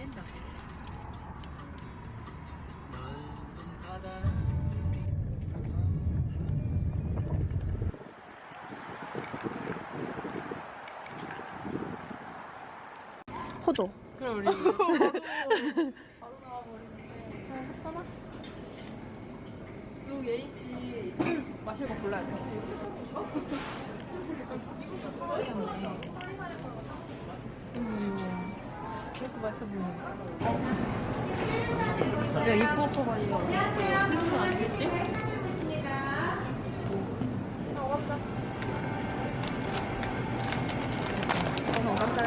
된다. 호도. 그럼 우리 바로 나와버리네. 하나? 요 예인씨 술 마실 거 골라야 돼. 이것도 좋아하잖아. 음. 이것도 맛있어 보이네. 야, 이뻐 커가지고. 이거 아니겠지? 어, 깜짝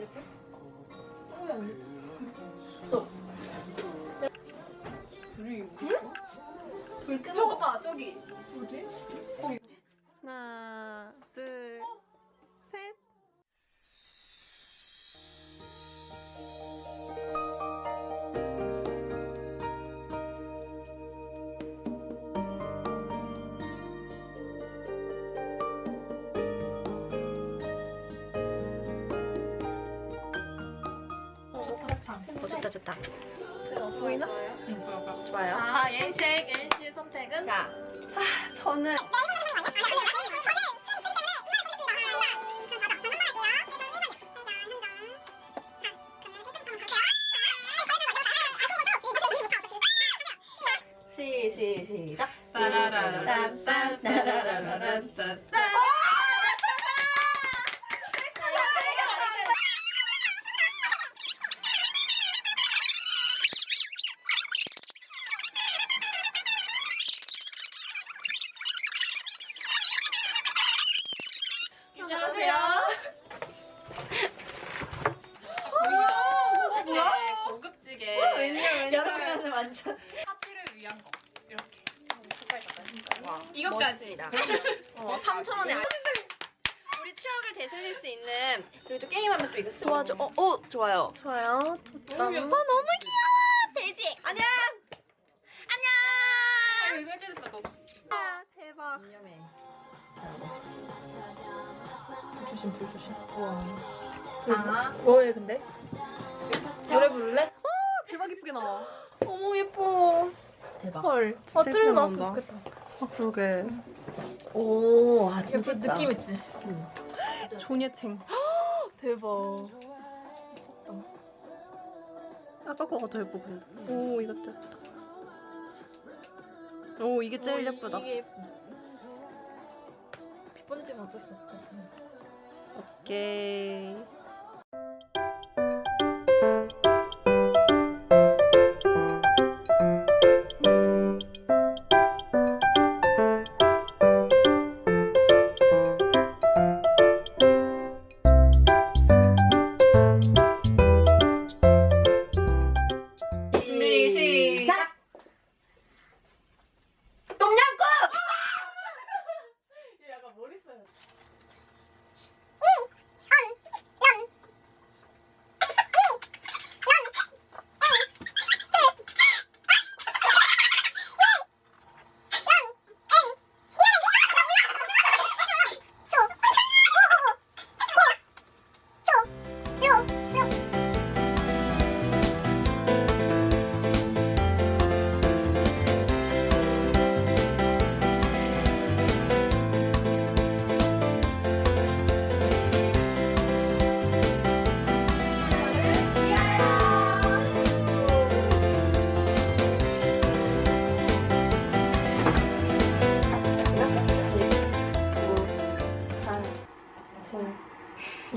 이야. 불이 불? 불 끄는 저기 뭐지? 자, 예인씨, 예인씨의 선택은? 자, 저는 시, 시, 시작. 따라라라란딴. 안녕하세요. 보이시죠? 고급지게 여러분은 완전 파티를 위한 거 이렇게 와, 이것까지. 어, 3천 원에 우리 추억을 되살릴 수 있는 그리고 또 게임하면 또 이거 쓰 도와줘. 어, 어, 좋아요. 좋아요. 너무 와, 귀엽다. 너무 조심, 불 조심. 우와. 아 뭐해 근데? 노래 부를래? 대박 이쁘게 나와. 너무 예뻐 대박. 헐 진짜 아 뜰려 예쁘게 나왔으면 나온다. 좋겠다 아, 그러게. 오, 아 진짜 예쁜 예쁘다. 느낌 있지? 조니탱. 대박 아까 거가 더 예뻐 근데. 오, 이것도 예쁘다. 오, 이게 제일 어, 이- 예쁘다. 이게 예뻐 빗번지면 어쩔 수 없어 오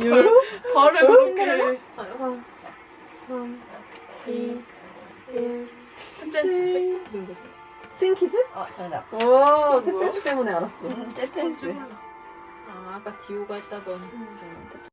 유? 발을 신데렐라? 3 2 1 탭댄스 누구? 스윙 퀴즈? 어 정답. 오 탭댄스 그 뭐? 때문에 알았어. 음, 그 탭댄스. 아 아까 디오가 했다던. 음, 네.